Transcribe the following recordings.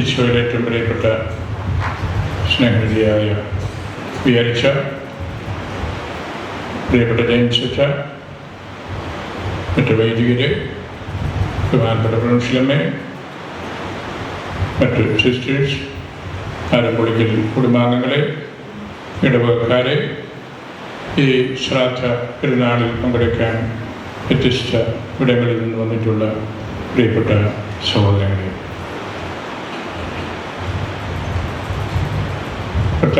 ഈശോയിൽ ഏറ്റവും പ്രിയപ്പെട്ട സ്നേഹനിധിയായ വിയറിച്ച പ്രിയപ്പെട്ട ജെയിംസ് അച്ഛ മറ്റ് വൈദികര് ബഹുമാനപ്പെട്ട പ്രൊൻഷിലമ്മ മറ്റ് സിസ്റ്റേഴ്സ് ആരംഭിക്കൽ കുടുംബാംഗങ്ങളെ ഇടവകക്കാരെ ഈ ശ്രാദ്ധ പെരുന്നാളിൽ പങ്കെടുക്കാൻ വ്യത്യസ്ത ഇടങ്ങളിൽ നിന്ന് വന്നിട്ടുള്ള പ്രിയപ്പെട്ട സഹോദരങ്ങളെ.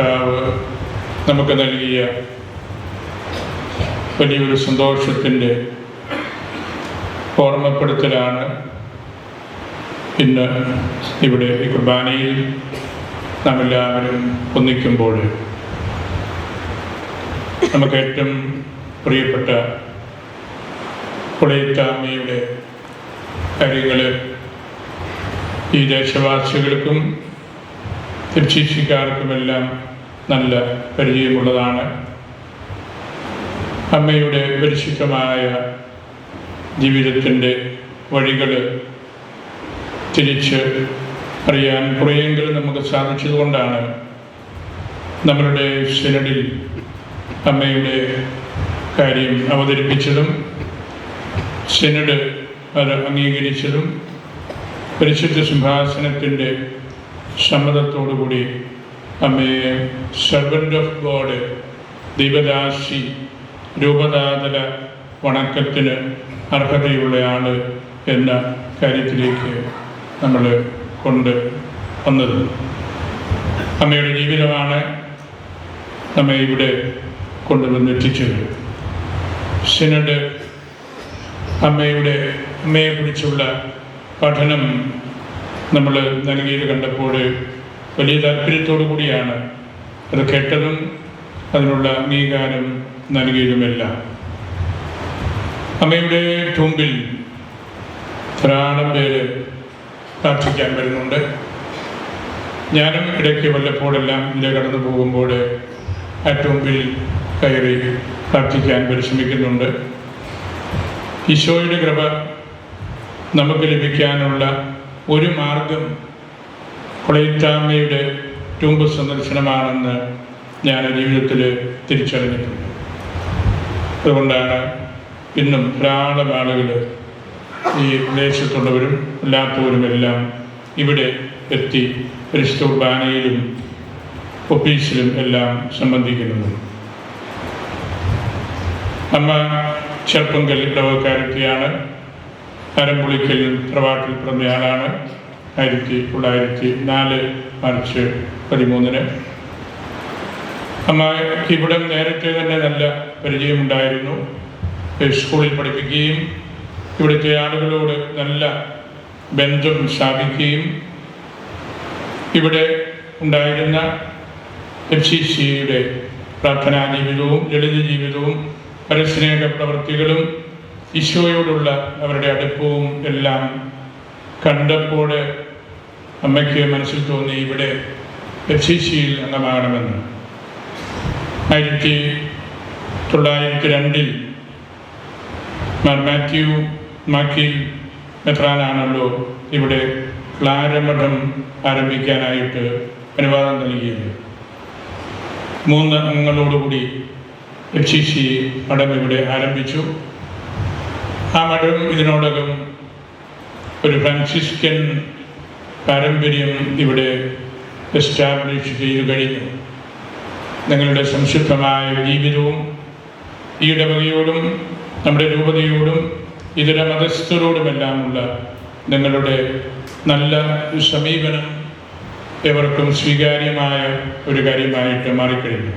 കർത്താവ് നമുക്ക് നൽകിയ വലിയൊരു സന്തോഷത്തിന്റെ ഓർമ്മപ്പെടുത്തലാണ് ഇന്ന് ഇവിടെ ഈ കുർബാനയിൽ നാം എല്ലാവരും ഒന്നിക്കുമ്പോൾ. നമുക്ക് ഏറ്റവും പ്രിയപ്പെട്ട പുളയത്താമ്മയുടെ കാര്യങ്ങൾ ഈ ദേശവാസികൾക്കും തിരുശിശിക്കാർക്കുമെല്ലാം നല്ല പരിചയമുള്ളതാണ്. അമ്മയുടെ പരിശുദ്ധമായ ജീവിതത്തിന്റെ വഴികൾ തിരിച്ച് അറിയാൻ കുറേയെങ്കിലും നമുക്ക് സാധിച്ചതുകൊണ്ടാണ് നമ്മളുടെ സിനഡിൽ അമ്മയുടെ കാര്യം അവതരിപ്പിച്ചതും സിനഡ് അത് അംഗീകരിച്ചതും പരിശുദ്ധ സിംഹാസനത്തിന്റെ സമ്മതത്തോടുകൂടി അമ്മയെ സെർവന്റ് ഓഫ് ഗോഡ് ദീപദാസി രൂപതാതല വണക്കത്തിന് അർഹതയുള്ളയാൾ എന്ന കാര്യത്തിലേക്ക് നമ്മൾ കൊണ്ട് വന്നത്. അമ്മയുടെ ജീവിതമാണ് നമ്മെ ഇവിടെ കൊണ്ടുവന്നെത്തിച്ചത് സിനഡ് അമ്മയുടെ അമ്മയെക്കുറിച്ചുള്ള പഠനം നമ്മൾ നൽകിയത് കണ്ടപ്പോൾ വലിയ താല്പര്യത്തോടു കൂടിയാണ് അത് കേട്ടതും അതിനുള്ള അംഗീകാരം നൽകിയതുമെല്ലാം. അമ്മയുടെ തുമ്പിൽ ധാരാളം പേര് പ്രാർത്ഥിക്കാൻ വരുന്നുണ്ട്. ഞാനും ഇടയ്ക്ക് വല്ലപ്പോഴെല്ലാം ഇതിലെ കടന്നു പോകുമ്പോൾ ആ തുമ്പിൽ കയറി പ്രാർത്ഥിക്കാൻ പരിശ്രമിക്കുന്നുണ്ട്. ഈശോയുടെ കൃപ നമുക്ക് ലഭിക്കാനുള്ള ഒരു മാർഗം കൊളയിത്താമ്മയുടെ ടൂമ്പ് സന്ദർശനമാണെന്ന് ഞാൻ ജീവിതത്തിൽ തിരിച്ചറിഞ്ഞിട്ടുണ്ട്. അതുകൊണ്ടാണ് ഇന്നും ധാരാളം ആളുകൾ ഈ ദേശത്തുള്ളവരും അല്ലാത്തവരുമെല്ലാം ഇവിടെ എത്തി പരിശുദ്ധ കുർബാനയിലും ഒഫീസിലും എല്ലാം സംബന്ധിക്കുന്നത്. അമ്മ ചെറുപ്പങ്കൽ ഇടവക്കാരത്തിയാണ് അരമ്പുളിക്കലിൽ പ്രവാട്ടിൽ പിറന്നയാളാണ്. ആയിരത്തി തൊള്ളായിരത്തി നാല് മാർച്ച് പതിമൂന്നിന്. അമ്മയ്ക്ക് ഇവിടെ നേരത്തെ തന്നെ നല്ല പരിചയമുണ്ടായിരുന്നു. സ്കൂളിൽ പഠിപ്പിക്കുകയും ഇവിടുത്തെ ആളുകളോട് നല്ല ബന്ധം സ്ഥാപിക്കുകയും ഇവിടെ ഉണ്ടായിരുന്ന എഫ് സി സിയുടെ പ്രാർത്ഥനാ ജീവിതവും ലളിത ജീവിതവും പരസ്നേഹ പ്രവൃത്തികളും ഈശോയോടുള്ള അവരുടെ അടുപ്പവും എല്ലാം കണ്ടപ്പോൾ അമ്മയ്ക്ക് മനസ്സിൽ തോന്നി ഇവിടെ എഫ് സി സിയിൽ അംഗമാകണമെന്ന്. ആയിരത്തി തൊള്ളായിരത്തി രണ്ടിൽ മാത്യു മാക്കി മെത്രാനാണല്ലോ ഇവിടെ ക്ലാരമഠം ആരംഭിക്കാനായിട്ട് അനുവാദം നൽകിയത്. മൂന്ന് അംഗങ്ങളോടുകൂടി എഫ് സി സി മഠം ഇവിടെ ആരംഭിച്ചു. ആ മഠം ഇതിനോടകം ഒരു ഫ്രാൻസിസ്കൻ പാരമ്പര്യം ഇവിടെ എസ്റ്റാബ്ലിഷ് ചെയ്തു കഴിഞ്ഞു. നിങ്ങളുടെ സംശുദ്ധമായ ജീവിതവും ഈ നമ്മുടെ രൂപതയോടും ഇതര മതസ്ഥരോടുമെല്ലാമുള്ള നിങ്ങളുടെ നല്ല സമീപനം എവർക്കും സ്വീകാര്യമായ ഒരു കാര്യമായിട്ട് മാറിക്കഴിഞ്ഞു.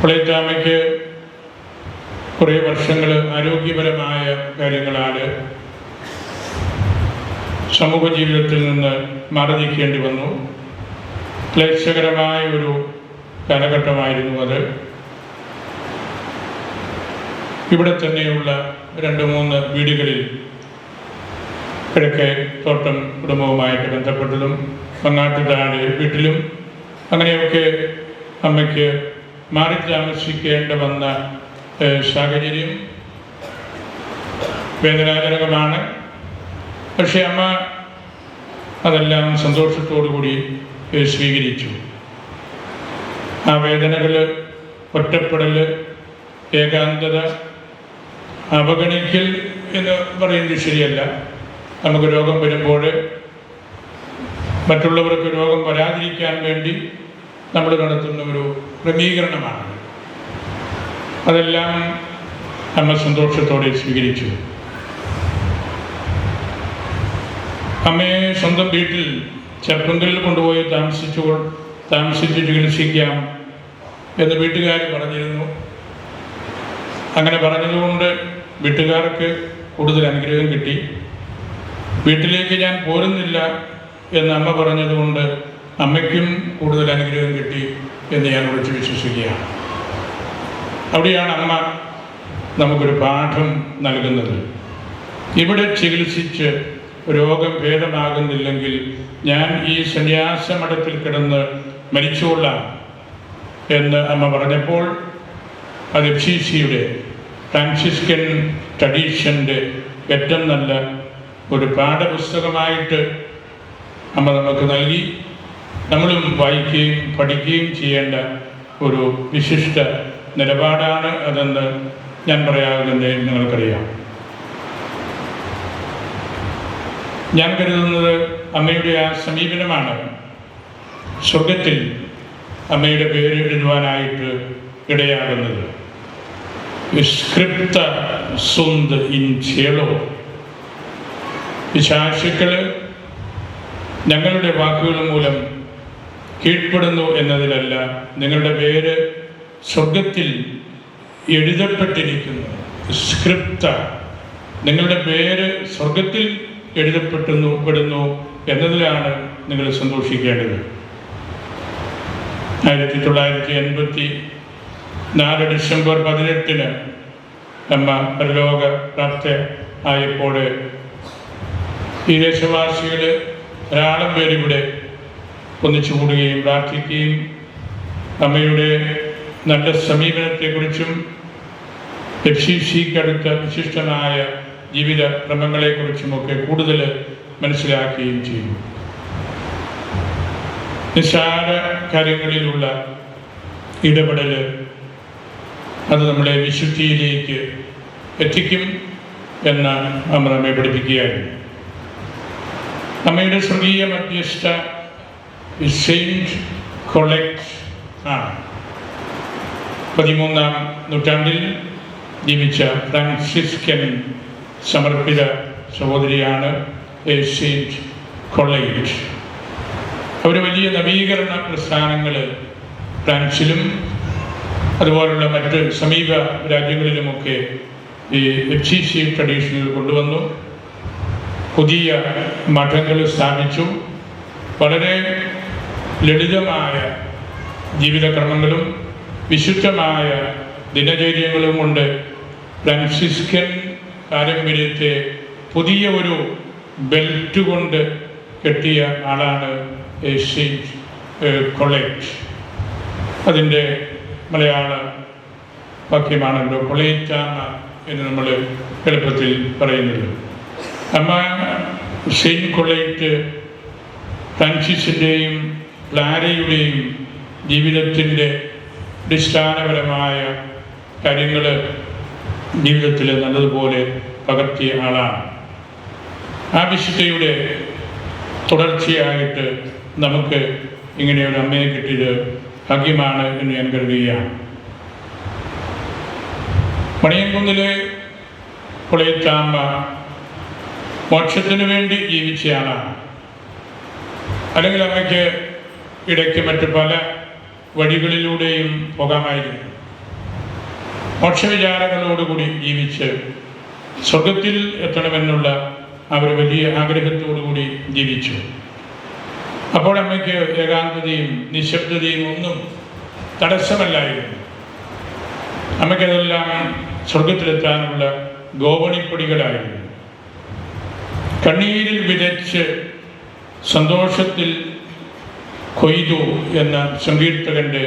പുളയറ്റാമയ്ക്ക് കുറേ വർഷങ്ങൾ ആരോഗ്യപരമായ കാര്യങ്ങളാൽ സമൂഹ ജീവിതത്തിൽ നിന്ന് മാറി നിൽക്കേണ്ടി വന്നു. ക്ലേശകരമായ ഒരു കാലഘട്ടമായിരുന്നു അത്. ഇവിടെ തന്നെയുള്ള രണ്ട് മൂന്ന് വീടുകളിൽ കിഴക്കേ തോട്ടം കുടുംബവുമായിട്ട് ബന്ധപ്പെട്ടതും മങ്ങാട്ട് താഴെ വീട്ടിലും അങ്ങനെയൊക്കെ അമ്മയ്ക്ക് മാറി താമസിക്കേണ്ട വന്ന സാഹചര്യം വേദനാജനകമാണ്. പക്ഷെ അമ്മ അതെല്ലാം സന്തോഷത്തോടു കൂടി സ്വീകരിച്ചു. ആ വേദനകൾ ഒറ്റപ്പെടൽ ഏകാന്തത അവഗണിക്കൽ എന്ന് പറയുന്നത് ശരിയല്ല. നമുക്ക് രോഗം വരുമ്പോൾ മറ്റുള്ളവർക്ക് രോഗം വരാതിരിക്കാൻ വേണ്ടി നമ്മൾ നടത്തുന്ന ഒരു ക്രമീകരണമാണ്. അതെല്ലാം നമ്മൾ സന്തോഷത്തോടെ സ്വീകരിച്ചു. അമ്മയെ സ്വന്തം വീട്ടിൽ ചെറുപ്പന്തലിൽ കൊണ്ടുപോയി താമസിച്ചു താമസിച്ച് ചികിത്സിക്കാം എന്ന് വീട്ടുകാർ പറഞ്ഞിരുന്നു. അങ്ങനെ പറഞ്ഞതുകൊണ്ട് വീട്ടുകാർക്ക് കൂടുതൽ അനുഗ്രഹം കിട്ടി. വീട്ടിലേക്ക് ഞാൻ പോരുന്നില്ല എന്ന് അമ്മ പറഞ്ഞതുകൊണ്ട് അമ്മയ്ക്കും കൂടുതൽ അനുഗ്രഹം കിട്ടി എന്ന് ഞാൻ ഉറച്ചു വിശ്വസിക്കുകയാണ്. അവിടെയാണ് അമ്മ നമുക്കൊരു പാഠം നൽകുന്നത്. ഇവിടെ ചികിത്സിച്ച് രോഗം ഭേദമാകുന്നില്ലെങ്കിൽ ഞാൻ ഈ സന്യാസ മഠത്തിൽ കിടന്ന് മരിച്ചുകൊള്ളാം എന്ന് അമ്മ പറഞ്ഞപ്പോൾ അത് സി സിയുടെ ഫ്രാൻസിസ്കൻ ട്രഡീഷന്റെ ഏറ്റവും നല്ല ഒരു പാഠപുസ്തകമായിട്ട് അമ്മ നമുക്ക് നൽകി. നമ്മളും വായിക്കുകയും പഠിക്കുകയും ചെയ്യേണ്ട ഒരു വിശിഷ്ട നിലപാടാണ് അതെന്ന് ഞാൻ പറയാറുണ്ട്. നിങ്ങൾക്കറിയാം. ഞാൻ കരുതുന്നത് അമ്മയുടെ ആ സമീപനമാണ്. സ്വർഗത്തിൽ അമ്മയുടെ പേര് എഴുതുവാനായിട്ട് ഇടയാകുന്നത്. സ്ക്രിപ്ത സുന്ദ ഇൻ ചേളോ പിശാശുക്കൾ ഞങ്ങളുടെ വാക്കുകൾ മൂലം കീഴ്പ്പെടുന്നു എന്നതിലല്ല നിങ്ങളുടെ പേര് സ്വർഗത്തിൽ എഴുതപ്പെട്ടിരിക്കുന്നു. സ്ക്രിപ്ത നിങ്ങളുടെ പേര് സ്വർഗത്തിൽ എഴുതപ്പെട്ടുന്നു പെടുന്നു എന്നതിലാണ് നിങ്ങൾ സന്തോഷിക്കേണ്ടത്. ആയിരത്തി തൊള്ളായിരത്തി എൺപത്തി നാല് ഡിസംബർ പതിനെട്ടിന് അമ്മ പരലോക പ്രാപ്ത ആയപ്പോൾ ഈ ദേശവാസികൾ ധാരാളം പേരിവിടെ ഒന്നിച്ചു കൂടുകയും പ്രാർത്ഥിക്കുകയും അമ്മയുടെ നല്ല സമീപനത്തെക്കുറിച്ചും എഫ് സി സിക്കടുത്ത വിശിഷ്ടമായ ജീവിത ക്രമങ്ങളെക്കുറിച്ചുമൊക്കെ കൂടുതൽ മനസ്സിലാക്കുകയും ചെയ്തു നിസ്സാര കാര്യങ്ങളിലുള്ള ഇടപെടൽ അത് നമ്മളെ വിശുദ്ധിയിലേക്ക് എത്തിക്കും എന്ന് അമ്മ നമ്മെ പഠിപ്പിക്കുകയായിരുന്നു. അമ്മയുടെ സ്വർഗീയ മധ്യസ്ഥ സെയിന്റ് കൊളക്ട് ആണ്. പതിമൂന്നാം നൂറ്റാണ്ടിൽ ജീവിച്ച ഫ്രാൻസിസ്കൻ സമർപ്പിത സഹോദരിയാണ് ഏഷ്യന്റ് കൊള്ളയിട്ട് അവർ വലിയ നവീകരണ പ്രസ്ഥാനങ്ങൾ ഫ്രാൻസിലും അതുപോലുള്ള മറ്റ് സമീപ രാജ്യങ്ങളിലുമൊക്കെ ഈ എഫ് ട്രഡീഷനിൽ കൊണ്ടുവന്നു. പുതിയ മഠങ്ങൾ സ്ഥാപിച്ചു. വളരെ ലളിതമായ ജീവിതക്രമങ്ങളും വിശുദ്ധമായ ദിനചര്യങ്ങളും കൊണ്ട് ഫ്രാൻസിസ്കൻ പാരമ്പര്യത്തെ പുതിയ ഒരു ബെൽറ്റ് കൊണ്ട് കെട്ടിയ ആളാണ് സെയിന്റ് കൊളേറ്റ് അതിന്റെ മലയാള വാക്യമാണല്ലോ കൊളേറ്റാമ എന്ന് നമ്മൾ എളുപ്പത്തിൽ പറയുന്നത്. അമ്മ ഷെയിൻ കൊളേറ്റ് ഫ്രാൻസിസിന്റെയും ക്ലാരയുടെയും ജീവിതത്തിന്റെ അടിസ്ഥാനപരമായ കാര്യങ്ങൾ ജീവിതത്തിൽ നല്ലതുപോലെ പകർത്തിയ ആളാണ്. ആ വിശുദ്ധയുടെ തുടർച്ചയായിട്ട് നമുക്ക് ഇങ്ങനെ ഒരു അമ്മയെ കിട്ടിയത് ഭാഗ്യമാണ് എന്ന് ഞാൻ കരുതുകയാണ്. മണിയൻകുന്നിലെ പുളയത്താമ്പ മോക്ഷത്തിനു വേണ്ടി ജീവിച്ചയാളാണ് അല്ലെങ്കിൽ അമ്മയ്ക്ക് ഇടയ്ക്ക് മറ്റ് പല വഴികളിലൂടെയും പോകാമായിരുന്നു. മോക്ഷവിചാരങ്ങളോടുകൂടി ജീവിച്ച് സ്വർഗത്തിൽ എത്തണമെന്നുള്ള ഒരു വലിയ ആഗ്രഹത്തോടുകൂടി ജീവിച്ചു. അപ്പോൾ അമ്മയ്ക്ക് ഏകാന്തതയും നിശബ്ദതയും ഒന്നും തടസ്സമല്ലായിരുന്നു. അമ്മയ്ക്കതെല്ലാം സ്വർഗത്തിലെത്താനുള്ള ഗോപണിപ്പടികളായിരുന്നു കണ്ണീരിൽ വിതച്ച് സന്തോഷത്തിൽ കൊയ്തു എന്ന സങ്കീർത്തകന്റെ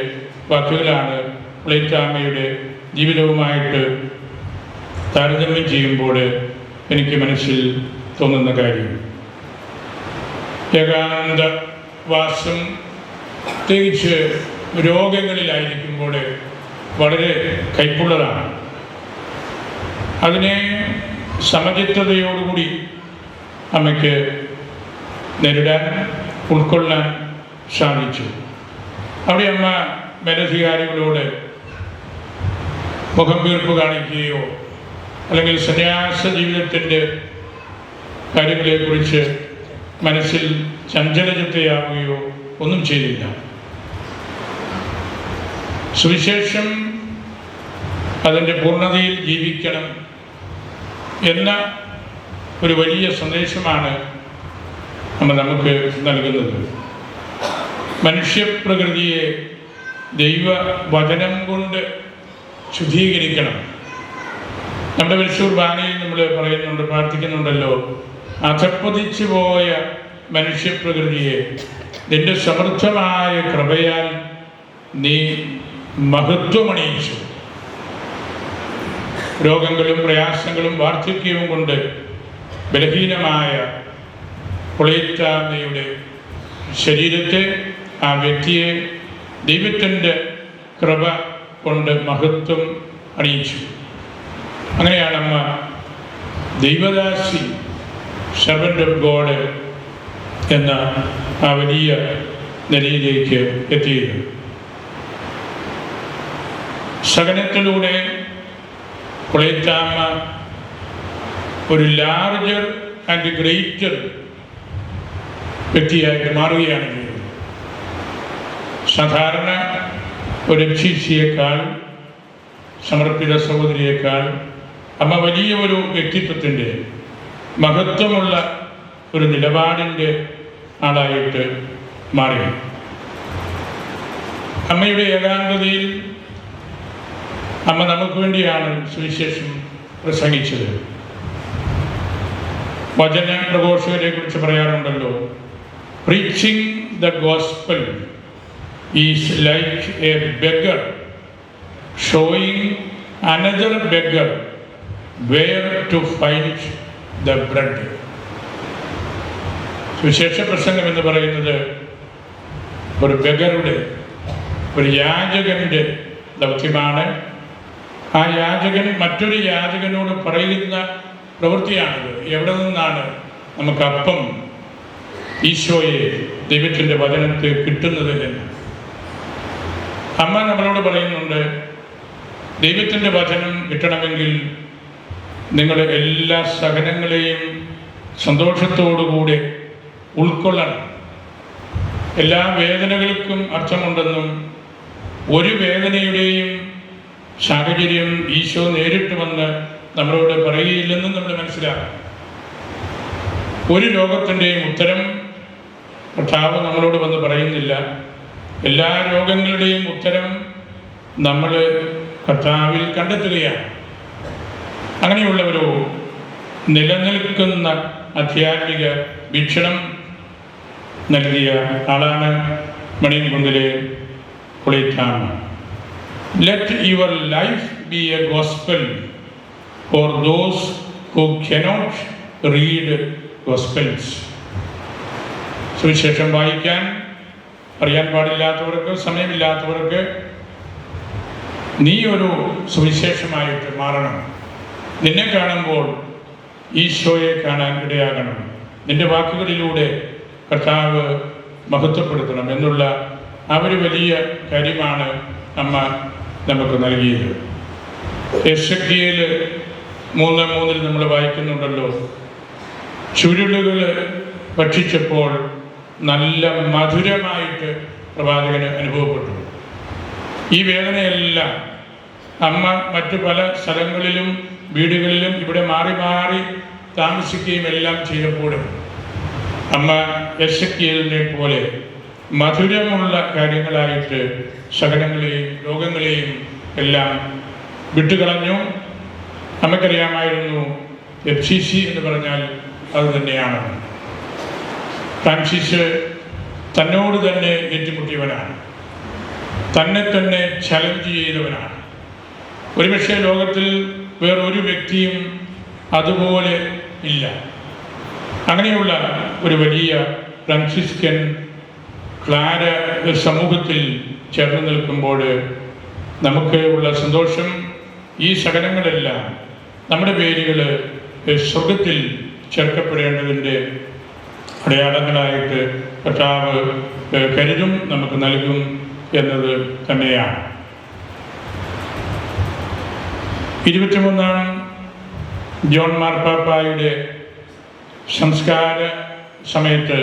വാക്കുകളാണ് പ്ലേറ്റാമ്മയുടെ ജീവിതവുമായിട്ട് താരതമ്യം ചെയ്യുമ്പോൾ എനിക്ക് മനസ്സിൽ തോന്നുന്ന കാര്യം. ഏകാന്ത വാസം പ്രത്യേകിച്ച് രോഗങ്ങളിലായിരിക്കുമ്പോൾ വളരെ കൈപ്പുള്ളതാണ്. അതിനെ സമചിത്തതയോടുകൂടി അമ്മയ്ക്ക് നേരിടാൻ ഉൾക്കൊള്ളാൻ സാധിച്ചു. അവിടെ അമ്മ മേലധികാരികളോട് മുഖം വീർപ്പ് കാണിക്കുകയോ അല്ലെങ്കിൽ സന്യാസ ജീവിതത്തിന്റെ കാര്യങ്ങളെക്കുറിച്ച് മനസ്സിൽ ചഞ്ചലചിത്തയാവുകയോ ഒന്നും ചെയ്തില്ല. സുവിശേഷം അതിന്റെ പൂർണതയിൽ ജീവിക്കണം എന്ന ഒരു വലിയ സന്ദേശമാണ് നമ്മൾ നമുക്ക് നൽകുന്നത്. മനുഷ്യപ്രകൃതിയെ ദൈവവചനം കൊണ്ട് ശുദ്ധീകരിക്കണം. നമ്മുടെ വിശൂർ ബാനയിൽ നമ്മൾ പറയുന്നുണ്ട് പ്രാർത്ഥിക്കുന്നുണ്ടല്ലോ അധപ്പതിച്ചു പോയ മനുഷ്യപ്രകൃതിയെ നിന്റെ സമൃദ്ധമായ കൃപയാൽ നീ മഹത്വമണിയിച്ചു. രോഗങ്ങളും പ്രയാസങ്ങളും വാർദ്ധക്യവും കൊണ്ട് ബലഹീനമായ പുളയിറ്റാമ്മയുടെ ശരീരത്തെ ആ വ്യക്തിയെ ദൈവത്തിന്റെ കൃപ കൊണ്ട് മഹത്വം അറിയിച്ചു. അങ്ങനെയാണ് അമ്മ ദൈവദാസി സെർവന്റ് ഓഫ് ഗോഡ് എന്ന ആ വലിയ നിലയിലേക്ക് എത്തിയത് സഹനത്തിലൂടെ പുളയത്താമ്മ ഒരു ലാർജർ ആൻഡ് ഗ്രേറ്റർ വ്യക്തിയായിട്ട് മാറുകയാണ് ചെയ്തത്. സാധാരണ ഒരു ശിഷ്യയേക്കാൾ സമർപ്പിത സഹോദരിയേക്കാൾ അമ്മ വലിയ ഒരു വ്യക്തിത്വത്തിന്റെ മഹത്വമുള്ള ഒരു നിലപാടിന്റെ ആളായിട്ട് മാറി. അമ്മയുടെ ഏകാന്തതയിൽ അമ്മ നമുക്ക് വേണ്ടിയാണ് സുവിശേഷം പ്രസംഗിച്ചത്. വചന പ്രഘോഷകരെ കുറിച്ച് പറയാറുണ്ടല്ലോ preaching the gospel is like a beggar showing another beggar where to find the bread സുശേഷ പ്രസംഗം എന്ന് പറയുന്നത് ഒരു ബെഗറുടെ ഒരു യാചകന്റെ ദൗത്യമാണ്. ആ യാചകൻ മറ്റൊരു യാചകനോട് പറയുന്ന പ്രവൃത്തിയാണിത്. എവിടെ നിന്നാണ് നമുക്ക് അപ്പം ഈശോയെ ദൈവത്തിന്റെ വചനത്തെ കിട്ടുന്നത് എന്ന്? അമ്മ നമ്മളോട് പറയുന്നുണ്ട് ദൈവത്തിന്റെ വചനം കിട്ടണമെങ്കിൽ നിങ്ങളുടെ എല്ലാ സഹനങ്ങളെയും സന്തോഷത്തോടുകൂടി ഉൾക്കൊള്ളണം. എല്ലാ വേദനകൾക്കും അർത്ഥമുണ്ടെന്നും ഒരു വേദനയുടെയും സാഹചര്യം ഈശോ നേരിട്ട് വന്ന് നമ്മളോട് പറയുകയില്ലെന്നും നമ്മൾ മനസ്സിലാക്കണം. ഒരു രോഗത്തിന്റെയും ഉത്തരം കർത്താവ് നമ്മളോട് വന്ന് പറയുന്നില്ല. എല്ലാ രോഗങ്ങളുടെയും ഉത്തരം നമ്മൾ കർത്താവിൽ കണ്ടെത്തുകയാണ്. അങ്ങനെയുള്ള ഒരു നിലനിൽക്കുന്ന ആധ്യാത്മിക വീക്ഷണം നൽകിയ ആളാണ് മണിയൻകുന്നിലെ പുളിത്താമ let your life be a gospel for those who cannot read gospels സുവിശേഷം വായിക്കാൻ അറിയാൻ പാടില്ലാത്തവർക്ക് സമയമില്ലാത്തവർക്ക് നീ ഒരു സുവിശേഷമായിട്ട് മാറണം. നിന്നെ കാണുമ്പോൾ ഈശോയെ കാണാൻ ഇടയാകണം. നിന്റെ വാക്കുകളിലൂടെ കർത്താവ് മഹത്വപ്പെടുത്തണം എന്നുള്ള ആ ഒരു വലിയ കാര്യമാണ് അമ്മ നമുക്ക് നൽകിയത്. യശക്തിയിൽ മൂന്ന് മൂന്നിൽ നമ്മൾ വായിക്കുന്നുണ്ടല്ലോ ചുരുളുകൾ ഭക്ഷിച്ചപ്പോൾ നല്ല മധുരമായിട്ട് പ്രവാചകന് അനുഭവപ്പെട്ടു. ഈ വേദനയെല്ലാം അമ്മ മറ്റു പല സ്ഥലങ്ങളിലും വീടുകളിലും ഇവിടെ മാറി മാറി താമസിക്കുകയും എല്ലാം ചെയ്തപ്പോഴും അമ്മ യശക്കിയലിനെ പോലെ മധുരമുള്ള കാര്യങ്ങളായിട്ട് സഹനങ്ങളെയും രോഗങ്ങളെയും എല്ലാം വിട്ടുകളഞ്ഞു. നമുക്കറിയാമായിരുന്നു എഫ് സി സി എന്ന് പറഞ്ഞാൽ അത് തന്നെയാണ്. ഫ്രാൻസിസ് തന്നോട് തന്നെ ഏറ്റുമുട്ടിയവനാണ്. തന്നെ തന്നെ ചലഞ്ച് ചെയ്തവനാണ്. ഒരുപക്ഷെ ലോകത്തിൽ വേറൊരു വ്യക്തിയും അതുപോലെ ഇല്ല. അങ്ങനെയുള്ള ഒരു വലിയ ഫ്രാൻസിസ്കൻ ക്ലാര സമൂഹത്തിൽ ചേർന്ന് നിൽക്കുമ്പോൾ നമുക്ക് ഉള്ള സന്തോഷം ഈ ശകലങ്ങളെല്ലാം നമ്മുടെ പേരുകൾ സ്വർഗത്തിൽ ചേർക്കപ്പെടേണ്ടതിന്റെ അടയാളങ്ങളായിട്ട് കർത്താവ് കരുതും നമുക്ക് നൽകും എന്നത് തന്നെയാണ്. ഇരുപത്തിമൂന്നാം ജോൺ മാർപ്പാപ്പായുടെ സംസ്കാര സമയത്ത്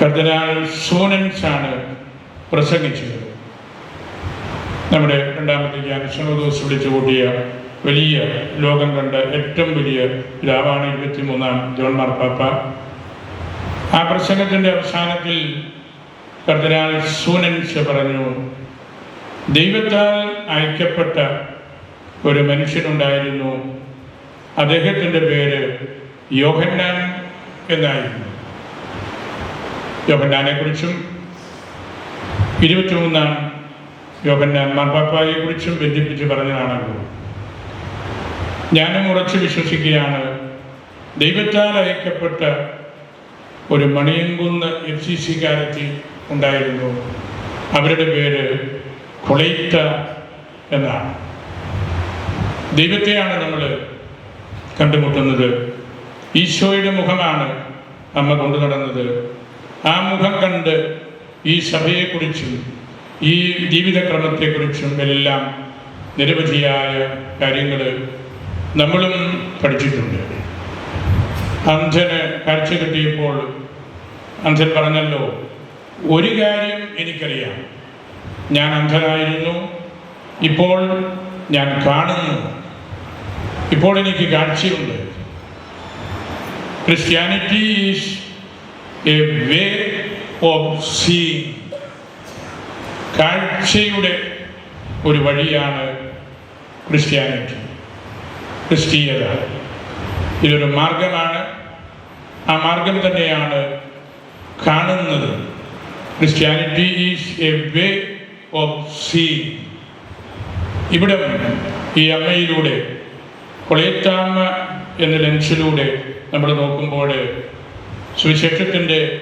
കർദിനാൾ സൂനൻസ് ആണ് പ്രസംഗിച്ചത്. നമ്മുടെ രണ്ടാമത്തെ ജ്ഞാനശനോദോസ് വിളിച്ചു കൂട്ടിയ വലിയ ലോകം കണ്ട ഏറ്റവും വലിയ പിതാവാണ് ഇരുപത്തിമൂന്നാം ജോൺ മാർപ്പാപ്പ ആ പ്രസംഗത്തിന്റെ അവസാനത്തിൽ കർദിനാൾ സൂനൻസ് പറഞ്ഞു ദൈവത്താൽ അയക്കപ്പെട്ട ഒരു മനുഷ്യനുണ്ടായിരുന്നു. അദ്ദേഹത്തിന്റെ പേര് യോഹന്നാൻ എന്നായിരുന്നു. യോഹന്നാനെ കുറിച്ചും ഇരുപത്തിമൂന്നാം യോഹന്നാൻ മാർപ്പാപ്പായെ കുറിച്ചും ബന്ധിപ്പിച്ച് പറഞ്ഞതാണല്ലോ. ഞാനും ഉറച്ചു വിശ്വസിക്കുകയാണ് ദൈവത്താൽ അയക്കപ്പെട്ട ഒരു മണിയങ്കുന്ന് എഫ് സി സിക്കാരത്തി ഉണ്ടായിരുന്നു. അവരുടെ പേര് കൊളൈറ്റ എന്നാണ്. ദൈവത്തെയാണ് നമ്മൾ കണ്ടുമുട്ടുന്നത്. ഈശോയുടെ മുഖമാണ് അമ്മ കൊണ്ടു നടന്നത്. ആ മുഖം കണ്ട് ഈ സഭയെക്കുറിച്ചും ഈ ജീവിതക്രമത്തെക്കുറിച്ചും എല്ലാം നിരവധിയായ കാര്യങ്ങൾ നമ്മളും പഠിച്ചിട്ടുണ്ട്. അന്ധന് കാഴ്ച കിട്ടിയപ്പോൾ അന്ധൻ പറഞ്ഞല്ലോ ഒരു കാര്യം എനിക്കറിയാം. ഞാൻ അന്ധനായിരുന്നു. ഇപ്പോൾ ഞാൻ കാണുന്നു. ഇപ്പോൾ എനിക്ക് കാഴ്ചയുണ്ട്. Christianity is a way of see കാഴ്ചയുടെ ഒരു വഴിയാണ് ക്രിസ്ത്യാനിറ്റി ക്രിസ്തീയത. ഇതൊരു മാർഗമാണ്. ആ മാർഗം തന്നെയാണ് കാണുന്നത്. Christianity is a way of see ഇവിടെ ഈ അമ്മയിലൂടെ കൊളേറ്റാമ്മ എന്ന ലെൻസിലൂടെ നമ്മൾ നോക്കുമ്പോൾ സുവിശേഷത്തിന്റെ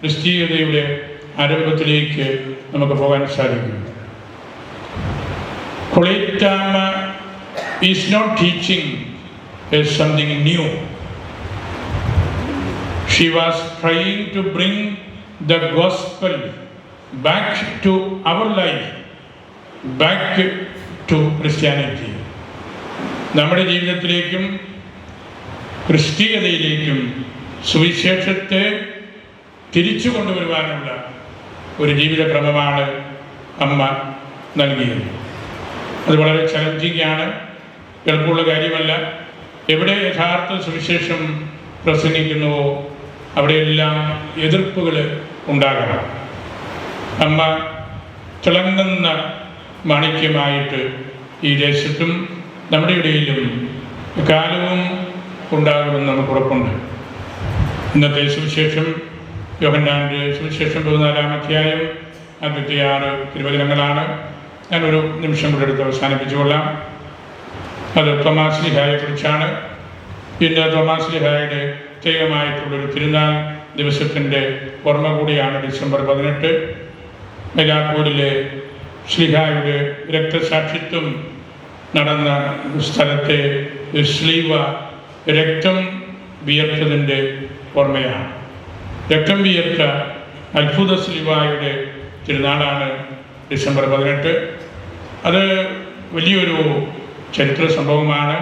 ക്രിസ്തീയതയുടെ ആരംഭത്തിലേക്ക് നമുക്ക് പോകാൻ സാധിക്കും. കൊളേറ്റാമ്മ is not teaching something new she was trying to bring the gospel back to our life back to Christianity നമ്മുടെ ജീവിതത്തിലേക്കും ക്രിസ്തീയതയിലേക്കും സുവിശേഷത്തെ തിരിച്ചു കൊണ്ടുവരുവാനുള്ള ഒരു ജീവിതക്രമമാണ് അമ്മ നൽകിയത്. അത് വളരെ ചലഞ്ചിങ് ആണ് എളുപ്പമുള്ള കാര്യമല്ല. എവിടെ യഥാർത്ഥ സുവിശേഷം പ്രസംഗിക്കുന്നുവോ അവിടെയെല്ലാം എതിർപ്പുകൾ ഉണ്ടാകണം. അമ്മ തിളങ്ങുന്ന മാണിക്യമായിട്ട് ഈ ദേശത്തും നമ്മുടെ ഇടയിലും കാലവും ഉണ്ടാകുമെന്ന് നമുക്ക് ഉറപ്പുണ്ട്. ഇന്നത്തെ സുവിശേഷം യോഹന്നാന്റെ സുവിശേഷം പതിനാലാം അധ്യായം ആദ്യത്തെ ആറ് തിരുവചനങ്ങളാണ്. ഞാനൊരു നിമിഷം കൂടെ എടുത്ത് അവസാനിപ്പിച്ചുകൊള്ളാം. അത് തോമാസ് ലിഹായെ കുറിച്ചാണ് ഇന്ന് തോമാസ് ലിഹായുടെ പ്രത്യേകമായിട്ടുള്ളൊരു തിരുനാൾ ദിവസത്തിന്റെ ഓർമ്മ കൂടിയാണ് ഡിസംബർ പതിനെട്ട്. മെലാപ്പൂരിലെ ശ്രീഹായുടെ രക്തസാക്ഷിത്വം നടന്ന സ്ഥലത്തെ ശ്ലീവ രക്തം വിയർത്തതിന്റെ ഓർമ്മയാണ്. രക്തം വിയർത്ത അത്ഭുത ശ്ലീവായുടെ തിരുനാളാണ് ഡിസംബർ പതിനെട്ട്. അത് വലിയൊരു ചരിത്ര സംഭവമാണ്.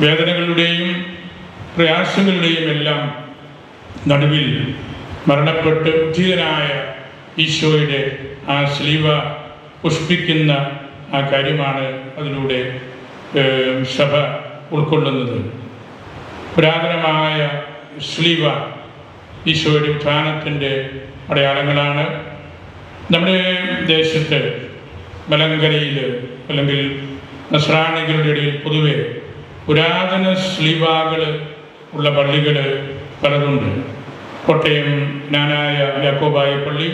വേദനകളുടെയും പ്രയാസങ്ങളുടെയും എല്ലാം നടുവിൽ മരണപ്പെട്ട് ഉദ്ധീതനായ ഈശോയുടെ ആ സ്ലീവ പുഷ്പിക്കുന്ന ആ കാര്യമാണ് അതിലൂടെ സഭ ഉൾക്കൊള്ളുന്നത്. പുരാതനമായ സ്ലീവ ഈശോയുടെ ഉത്ഥാനത്തിന്റെ അടയാളങ്ങളാണ്. നമ്മുടെ ദേശത്ത് മലങ്കരയിൽ അല്ലെങ്കിൽ നസ്രാണികളുടെ ഇടയിൽ പൊതുവെ പുരാതന സ്ലീവാകൾ ഉള്ള പള്ളികൾ പലതുണ്ട്. കോട്ടയം ജ്ഞാനായ യാക്കോബായ പള്ളി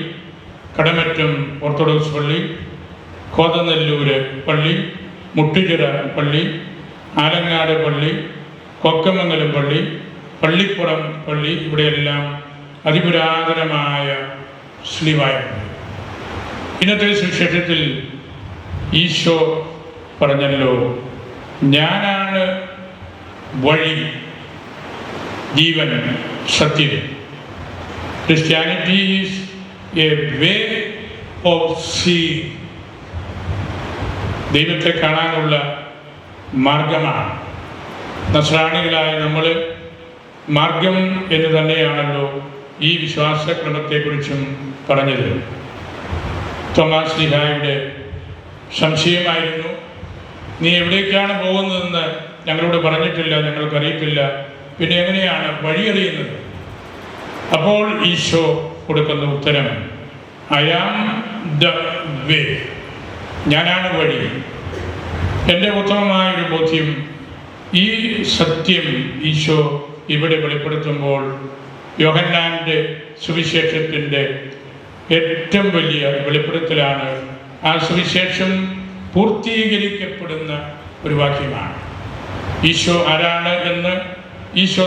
കടമറ്റം ഓർത്തഡോക്സ് പള്ളി കോതനെല്ലൂര് പള്ളി മുട്ടുചിറ പള്ളി ആലങ്ങാട് പള്ളി കൊക്കമംഗലം പള്ളി പള്ളിപ്പുറം പള്ളി ഇവിടെയെല്ലാം അതിപുരാതനമായ സ്ലിവായുണ്ട് ഇന്നത്തെ സുവിശേഷത്തിൽ ഈശോ പറഞ്ഞല്ലോ ഞാനാണ് വഴി ജീവൻ സത്യം Christianity is a way of see ദൈവത്തെ കാണാനുള്ള മാർഗമാണ്. നസ്രാണികളായ നമ്മൾ മാർഗം എന്ന് തന്നെയാണല്ലോ ഈ വിശ്വാസക്രമത്തെക്കുറിച്ചും പറഞ്ഞത്. തോമാസ് ലിഹായുടെ സംശയമായിരുന്നു നീ എവിടേക്കാണ് പോകുന്നതെന്ന് ഞങ്ങളോട് പറഞ്ഞിട്ടില്ല ഞങ്ങൾക്ക് അറിയത്തില്ല പിന്നെ എങ്ങനെയാണ് വഴിയറിയുന്നത്? അപ്പോൾ ഈശോ കൊടുക്കുന്ന ഉത്തരം ഐ ആം ദ വേ ഞാനാണ് വഴി. എന്റെ ഉത്തമമായൊരു ബോധ്യം ഈ സത്യം ഈശോ ഇവിടെ വെളിപ്പെടുത്തുമ്പോൾ യോഹന്നാന്റെ സുവിശേഷത്തിന്റെ ഏറ്റവും വലിയ വെളിപ്പെടുത്തലാണ്. ആ സുവിശേഷം പൂർത്തീകരിക്കപ്പെടുന്ന ഒരു വാക്യമാണ്. ഈശോ ആരാണ് എന്ന് ഈശോ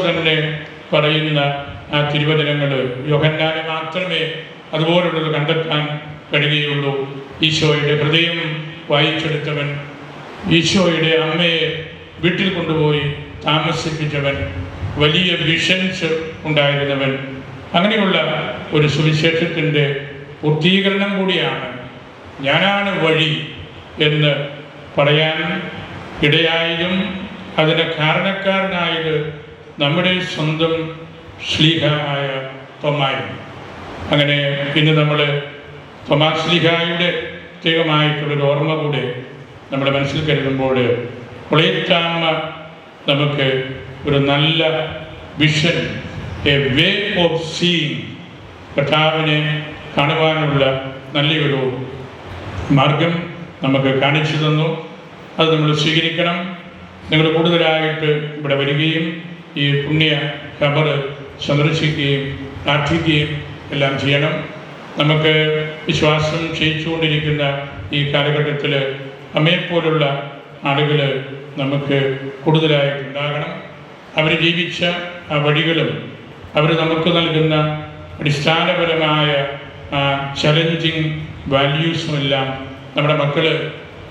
പറയുന്ന ആ തിരുവചനങ്ങൾ യോഹന്നാനെ മാത്രമേ അതുപോലുള്ളത് കണ്ടെത്താൻ കഴിയുകയുള്ളൂ. ഈശോയുടെ ഹൃദയം വായിച്ചെടുത്തവൻ ഈശോയുടെ അമ്മയെ വീട്ടിൽ കൊണ്ടുപോയി താമസിപ്പിച്ചവൻ വലിയ വിഷൻസ് ഉണ്ടായിരുന്നവൻ. അങ്ങനെയുള്ള ഒരു സുവിശേഷത്തിന്റെ പൂർത്തീകരണം കൂടിയാണ് ഞാനാണ് വഴി എന്ന് പറയാൻ ഇടയായതും അതിന് കാരണക്കാരനായത് നമ്മുടെ സ്വന്തം ശ്ലീഹമായ തൊമായിരുന്നു അങ്ങനെ പിന്നെ നമ്മൾ തൊമാ ശ്ലീഹായുടെ പ്രത്യേകമായിട്ടുള്ളൊരു ഓർമ്മ കൂടെ നമ്മുടെ മനസ്സിൽ കരുതുമ്പോൾ പുളയറ്റാമ്മ നമുക്ക് ഒരു നല്ല vision a way of seeing കർത്താവിനെ കാണുവാനുള്ള നല്ലൊരു മാർഗം നമുക്ക് കാണിച്ചു തന്നു. അത് നമ്മൾ സ്വീകരിക്കണം. നിങ്ങൾ കൂടുതലായിട്ട് ഇവിടെ വരികയും ഈ പുണ്യ ഖബർ സന്ദർശിക്കുകയും പ്രാർത്ഥിക്കുകയും എല്ലാം ചെയ്യണം. നമുക്ക് വിശ്വാസം ക്ഷയിച്ചുകൊണ്ടിരിക്കുന്ന ഈ കാലഘട്ടത്തിൽ അമ്മയെപ്പോലുള്ള ആളുകൾ നമുക്ക് കൂടുതലായിട്ടുണ്ടാകണം അവർ ജീവിച്ച ആ വഴികളും അവർ നമുക്ക് നൽകുന്ന അടിസ്ഥാനപരമായ ആ ചലഞ്ചിങ് വാല്യൂസും എല്ലാം നമ്മുടെ മക്കൾ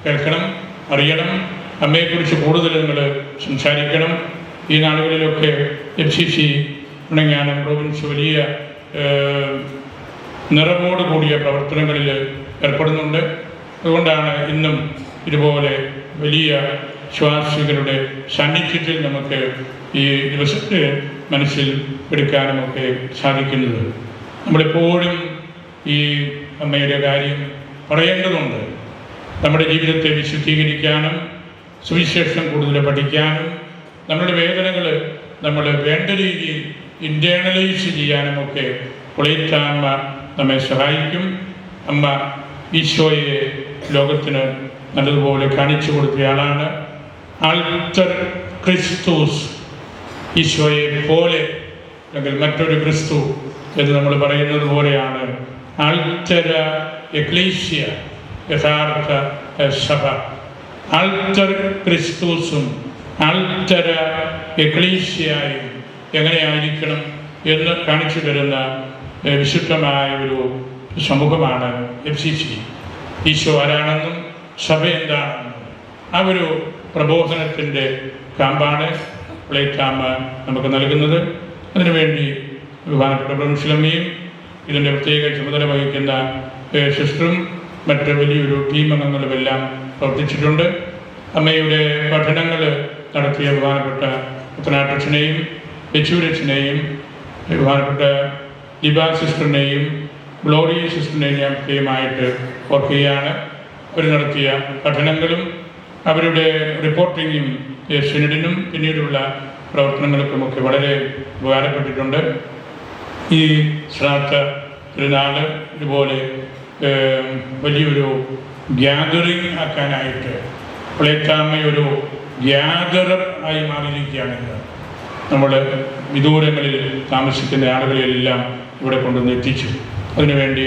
കേൾക്കണം അറിയണം. അമ്മയെക്കുറിച്ച് കൂടുതൽ നിങ്ങൾ സംസാരിക്കണം. ഈ നാടുകളിലൊക്കെ എഫ് സി സി ഉണങ്ങാനും പ്രോവിൻസ് വലിയ നിറമോട് കൂടിയ പ്രവർത്തനങ്ങളിൽ ഏർപ്പെടുന്നുണ്ട്. അതുകൊണ്ടാണ് ഇന്നും ഇതുപോലെ വലിയ ശ്വാസികളുടെ സാന്നിധ്യത്തിൽ നമുക്ക് ഈ ദിവസത്തെ മനസ്സിൽ എടുക്കാനുമൊക്കെ സാധിക്കുന്നത്. നമ്മളെപ്പോഴും ഈ അമ്മയുടെ കാര്യം പറയേണ്ടതുണ്ട്. നമ്മുടെ ജീവിതത്തെ വിശുദ്ധീകരിക്കാനും സുവിശേഷം കൂടുതൽ പഠിക്കാനും നമ്മുടെ വേദനകൾ നമ്മൾ വേണ്ട രീതിയിൽ ഇന്റേണലൈസ് ചെയ്യാനുമൊക്കെ പുളയിറ്റാമ്മ നമ്മെ സഹായിക്കും. അമ്മ ഈശോയെ ലോകത്തിന് നല്ലതുപോലെ കാണിച്ചു കൊടുത്തയാളാണ്. ആൾട്ടർ ക്രിസ്തുസ് ഈശോയെ പോലെ അല്ലെങ്കിൽ മറ്റൊരു ക്രിസ്തു എന്ന് നമ്മൾ പറയുന്നത് പോലെയാണ് ആൾട്ടര എക്ലീഷ്യ യഥാർത്ഥ സഭ ആൾട്ടർ ക്രിസ്തുസും ആൾട്ടര എക്ലീഷ്യായും എങ്ങനെയായിരിക്കണം എന്ന് കാണിച്ചു തരുന്ന വിശുദ്ധമായ ഒരു സമൂഹമാണ് എഫ് സി സി. ഈശോ ആരാണെന്നും സഭ എന്താണെന്നും. ആ ഒരു പ്രബോധനത്തിന്റെ കാമ്പാണ് പ്ലേറ്റാമ്മ നമുക്ക് നൽകുന്നത്. അതിനുവേണ്ടി ബഹുമാനപ്പെട്ട പ്രമുഖലമ്മയും ഇതിന്റെ പ്രത്യേക ചുമതല വഹിക്കുന്ന സിസ്റ്ററും മറ്റ് വലിയൊരു ടീം അംഗങ്ങളുമെല്ലാം പ്രവർത്തിച്ചിട്ടുണ്ട്. അമ്മയുടെ പഠനങ്ങൾ നടത്തിയ ബഹുമാനപ്പെട്ട പുത്തനാട്ടച്ഛനെയും യച്ചൂരച്ഛനെയും ബഹുമാനപ്പെട്ട ലിബാ സിസ്റ്ററിനെയും ഗ്ലോറിയ സിസ്റ്ററിനെയും പ്രത്യേകമായിട്ട് ഓർക്കുകയാണ്. അവർ നടത്തിയ പഠനങ്ങളും അവരുടെ റിപ്പോർട്ടിങ്ങും സിനിഡിനും പിന്നീടുള്ള പ്രവർത്തനങ്ങൾക്കുമൊക്കെ വളരെ ഉപകാരപ്പെട്ടിട്ടുണ്ട്. ഈ ശ്രാദ്ധ തിരുനാൾ ഇതുപോലെ വലിയൊരു ഗ്യാതറിങ് ആക്കാനായിട്ട് പ്ലേറ്റാമ്മ ഒരു ഗ്യാതറർ ആയി മാറിയിരിക്കുകയാണ് നമ്മൾ വിദൂരങ്ങളിൽ താമസിക്കുന്ന ആളുകളെല്ലാം ഇവിടെ കൊണ്ടുവന്ന് എത്തിച്ചു. അതിനുവേണ്ടി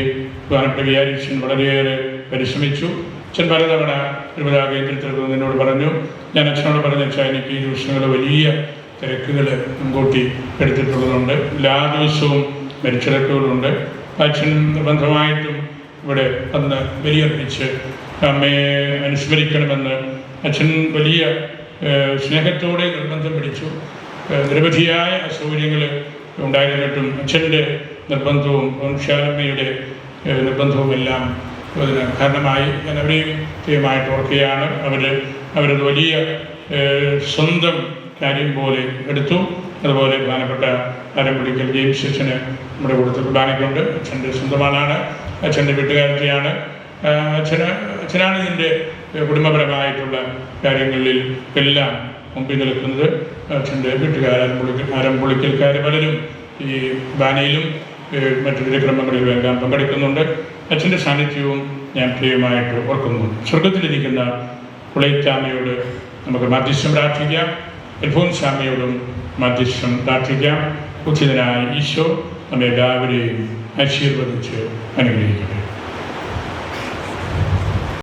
പ്രധാനപ്പെട്ട വിചാരിച്ചൻ വളരെയേറെ പരിശ്രമിച്ചു. അച്ഛൻ പലതവണ തിരുമല കേന്ദ്രത്തിൽ എന്നോട് പറഞ്ഞു ഞാൻ അച്ഛനോട് പറഞ്ഞ അച്ഛാ എനിക്ക് ഈ ദിവസങ്ങൾ വലിയ തിരക്കുകൾ മുൻകൂട്ടി എടുത്തിട്ടുള്ളതുണ്ട്. എല്ലാ ദിവസവും മരിച്ചിടക്കുകളുണ്ട് അച്ഛൻ നിർബന്ധമായിട്ടും ഇവിടെ വന്ന് ബലിയർപ്പിച്ച് അമ്മയെ അനുസ്മരിക്കണമെന്ന് അച്ഛൻ വലിയ സ്നേഹത്തോടെ നിർബന്ധം പിടിച്ചു. നിരവധിയായ അസൗകര്യങ്ങൾ ഉണ്ടായിരുന്നിട്ടും അച്ഛന്റെ നിർബന്ധവും വംശാലമ്മയുടെ നിർബന്ധവും എല്ലാം അതിന് കാരണമായി. ഞാൻ അവരെയും ദൈവമായിട്ട് ഓർക്കുകയാണ്. അവർ അവരത് വലിയ സ്വന്തം കാര്യം പോലെ എടുത്തു. അതുപോലെ പ്രധാനപ്പെട്ട അരമ്പുളിക്കൽ ജെയിംസ് അച്ഛന് നമ്മുടെ കൂട്ടത്തിൽ കുർബാനയ്ക്കുണ്ട് അച്ഛന്റെ സ്വന്തമാണ് അച്ഛന്റെ വീട്ടുകാരത്തെയാണ് അച്ഛന് അച്ഛനാണ് ഇതിന്റെ കുടുംബപരമായിട്ടുള്ള കാര്യങ്ങളിൽ എല്ലാം മുമ്പിൽ നിൽക്കുന്നത് അച്ഛന്റെ വീട്ടുകാർ അരമ്പുളിക്കൽ അരമ്പുളിക്കൽക്കാർ പലരും ഈ ബാനയിലും മറ്റു വിധക്രമങ്ങളിലും എല്ലാം പങ്കെടുക്കുന്നുണ്ട്. അച്ഛന്റെ സാന്നിധ്യവും ഞാൻ പ്രിയമായിട്ട് ഓർക്കുന്നു സ്വർഗത്തിലിരിക്കുന്ന കുളയിത്താമയോട് നമുക്ക് മധ്യസ്ഥം പ്രാർത്ഥിക്കാം. അൽഫോൻസാമയോടും മധ്യസ്ഥം പ്രാർത്ഥിക്കാം. ഉച്ചിതനായ ഈശോ നമ്മെ എല്ലാവരെയും ആശീർവദിച്ച് അനുഗ്രഹിക്കട്ടെ.